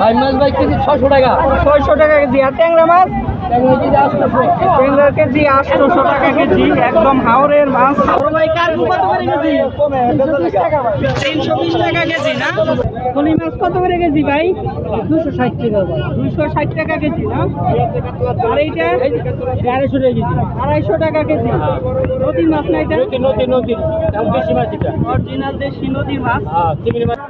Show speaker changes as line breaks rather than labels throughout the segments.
ভাই মাছ ভাই কেজি ছশো টাকা।
ছয়শো টাকা কেজি। আর ট্যাংরা মাছ?
ট্যাংরা কেজি
আটশোশো টাকা কেজি একদম হাওরের মাছ। বড় ভাই কার্পু কত করে কেজি? তিনশো বিশ টাকা কেজি না? কলি মাছ কত করে কেজি ভাই?
দুশো ষাট টাকা ভাই।
দুইশো ষাট টাকা কেজি না? আর এইটা?
আড়াইশো টাকা কেজি।
আড়াইশো টাকা কেজি। নদীর মাছ না এটা?
নদী নদী নদী। বেশি মাছ এটা।
অরিজিনাল দেশি নদীর মাছ।
হ্যাঁ চিংড়ি মাছ।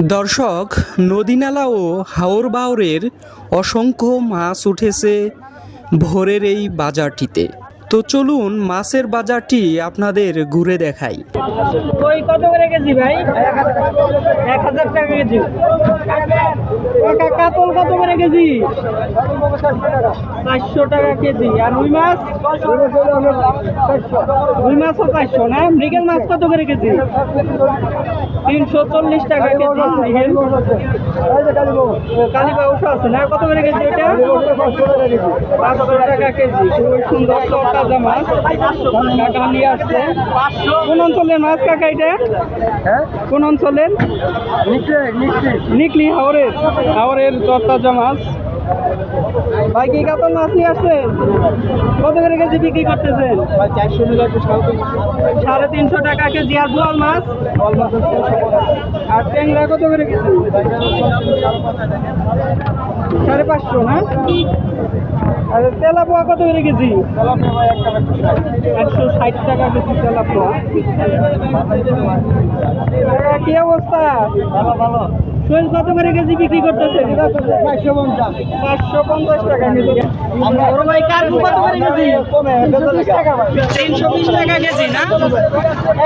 দর্শক, নদীনালা ও হাওর বাওরের অসংখ্য মাছ উঠেছে ভোরের এই বাজারটিতে। তো চলুন মাছের বাজারটি আপনাদের ঘুরে দেখাই।
কই কত করে কেজি ভাই? এক হাজার টাকা কেজি। কাকা কাতল কত করে কেজি? চারশো টাকা কেজি। আর রুই মাছ? রুই মাছও চারশো, না? মৃগেল মাছ কত করে কেজি? তিনশো চল্লিশ টাকা কেজি মৃগেল ও কালী বাউসা আছে না? কত করে কেজি এটা? পাঁচশো টাকা কেজি। খুবই সুন্দর তাজা মাছ। কাকা নিয়ে আসছে। কোন অঞ্চলের মাছ কাকা এটা? কোন অঞ্চলের? নিকলি হাওরের। হাওরের তরতাজা মাছ। ভাই কি কাতল মাছ নিয়ে আসছেন কত করে কেজি বিক্রি করতেছেন? সাড়ে তিনশো টাকা কেজি আর বোয়াল মাছ? আর ট্যাংরা কত করে কেজি? সাড়ে পাঁচশো না আর তেলাপোয়া কত করে কেজি? একশো ষাট। টাকা কেজি তেলাপোয়া। কি অবস্থা? ভালো ভালো। শোল কত করে কেজি বিক্রি করতেছে? পাঁচশো পঞ্চাশ পাঁচশো পঞ্চাশ টাকা। কেজি বড় ভাই কার্পু কত করে কেজি তিনশো বিশ টাকা কেজি না?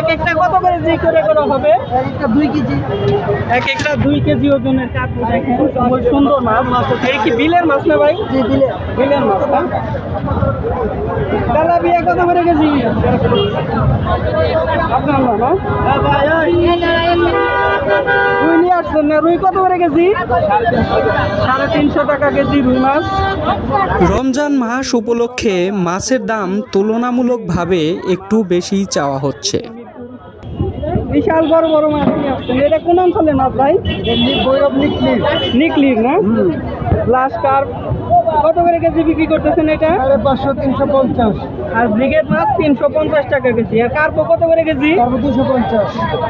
এক একটা কত করে জি করে করে হবে? দুই কেজি এক একটা দুই কেজি ওজনের দেখেন সুন্দর মাছ। এই কি বিলের মাছ না ভাই? জি বিলের। বিলের মাছ না? তেলাপিয়া কত করে কেজি? আপনার না? রুই নিয়ে আসছেন না রুই কত করে কেজি? সাড়ে তিনশো টাকা কেজি রুই মাছ।
রমজান মাস উপলক্ষে মাছের দাম তুলনামূলকভাবে একটু বেশি চাওয়া হচ্ছে।
বিশাল বড় বড় মাছ নিয়ে আসছেন। এটা কোন অঞ্চলের মাছ ভাই? নিকলি নিকলির না? লাস্ট কার্প কত করে কেজি বিক্রি করতেছেন এটা?
সাড়ে পাঁচশো তিনশো পঞ্চাশ।
আর ব্রিগেড মাছ তিনশো পঞ্চাশ টাকা কেজি। আর কার্পো কত করে কেজি?
কার্পো দুশো পঞ্চাশ।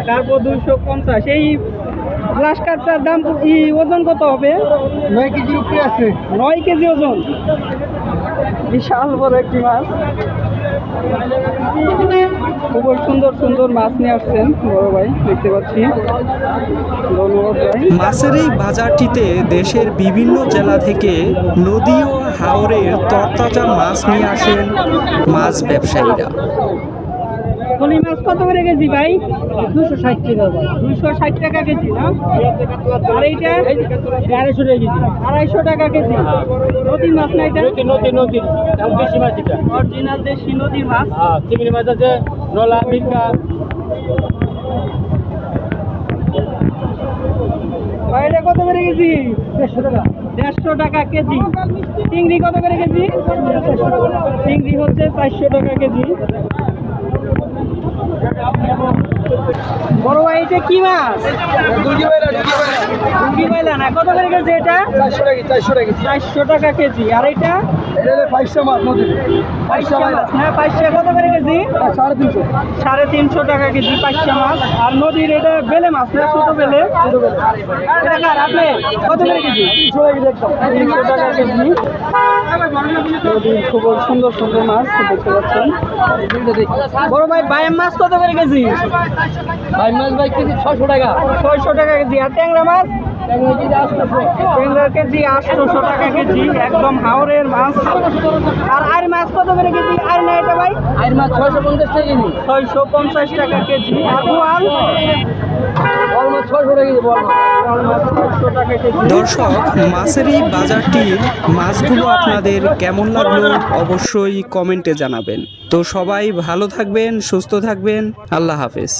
কার্পো দুশো পঞ্চাশ। এই গ্লাস কার্পটার দাম ই ওজন কত হবে?
নয় কেজি উপরে আছে।
নয় কেজি ওজন। বিশাল বড় একটি মাছ। খুবই সুন্দর সুন্দর মাছ নিয়ে আসছেন বড় ভাই, দেখতে পাচ্ছি। ধন্যবাদ
মাছের এই বাজারটিতে দেশের বিভিন্ন জেলা থেকে নদী ও হাওরের তরতাজা মাছ নিয়ে আসেন মাছ ব্যবসায়ীরা।
কলি মাছ কত করে কেজি ভাই?
দুশো ষাট টাকা
দুইশো ষাট টাকা কেজি না? আর এইটা?
আড়াইশো টাকা কেজি।
আড়াইশো টাকা কেজি। নদীর মাছ না এটা?
নদী নদী বেশি মাছ এটা।
অরিজিনাল দেশি নদীর মাছ।
হ্যাঁ চিংড়ি মাছ আছে নলা মির্কা।
এটা কত করে কেজি?
দেড়শো টাকা।
দেড়শো টাকা কেজি। চিংড়ি কত করে কেজি? চিংড়ি হচ্ছে চারশো টাকা কেজি। Thank you. এটা কি মাছ? রুগি বাইলা না। কত করে কেজি এটা?
চারশো টাকা
কেজি। আর এটা?
পাঁচশো মাছ
পাঁচশো মাছ হ্যাঁ পাঁচশো, কত করে কেজি?
সাড়ে তিনশো
টাকা কেজি, পাঁচশো মাছ। আর নদীর এটা বেলে মাছ, না? ছোট বেলে? এটা আপনি? কত করে কেজি? তিনশো খুব সুন্দর সুন্দর মাছ বড় ভাই, বাইম মাছ কত করে কেজি?
ভাই মাছ কেজি ছশো টাকা।
ছয়শো টাকা কেজি। আর ট্যাংরা মাছ?
ট্যাংরা কেজি আসতেছে
ট্যাংরা কেজি আটশোশো টাকা কেজি একদম হাওরের মাছ। আর আর মাছ কত করে কেজি? আর না এটা ভাই?
আর মাছ ছশো পঞ্চাশ টাকা কেজি।
ছয়শো পঞ্চাশ টাকা কেজি। আর বোয়াল?
বল মাছ ছশো টাকা কেজি বল মাছ।
বোয়াল মাছ ছয়শো টাকা কেজি।
দর্শক মাছের এই বাজারটির মাছগুলো আপনাদের কেমন লাগল অবশ্যই কমেন্টে জানাবেন। তো সবাই ভালো থাকবেন সুস্থ থাকবেন। আল্লাহ হাফেজ।